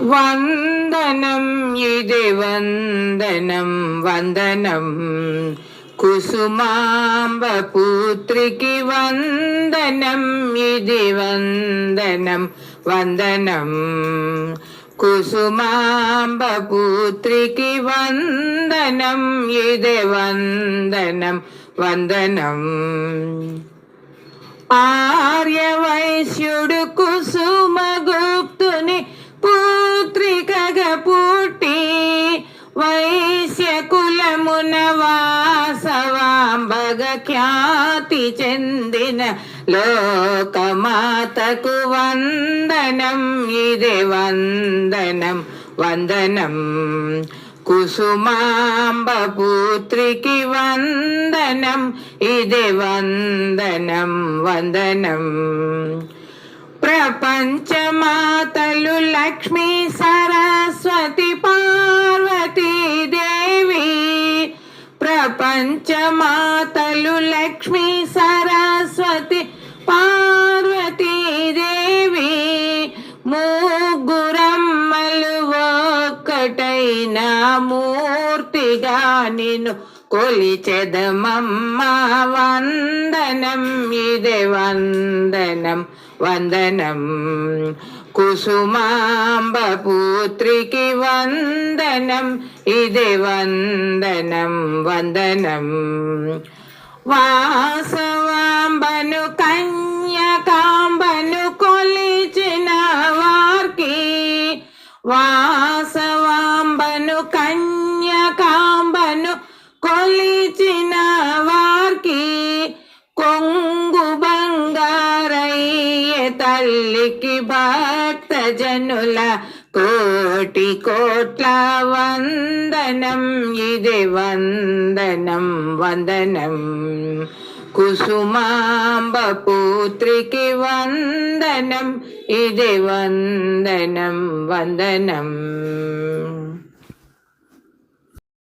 వందనం ఇది వందనం వందనం. కుసుమాంబ పుత్రికి వందనం ఇది వందనం వందనం. కుసుమాంబ పుత్రికి వందనం ఇది వందనం వందనం. కులమున వాసవాంబగ ఖ్యాతి చెందిన లోకమాతకు వందనం. ఇది వందనం వందనం. కుసుమాంబ పుత్రికి వందనం. ఇది వందనం ప్రపంచమాతలు లక్ష్మీ సరస్వతి పార్వతీదేవి ముగ్గురమ్మలు ఒక్కటైన మూర్తిగా నిన్ను కొలిచెదమమ్మ. వందనం ఇదే వందనం. వందనం. కుసుమాంబపుత్రికి వందనం. ఇదే వందనం వందనం. వాసవాంబను కన్యకాంబను కొలిచిన వార్కి. వా తల్లికి భక్త జనుల కోటి కోట్ల వందనం. ఇది వందనం వందనం. కుసుమాంబ పుత్రికి వందనం. ఇది వందనం వందనం.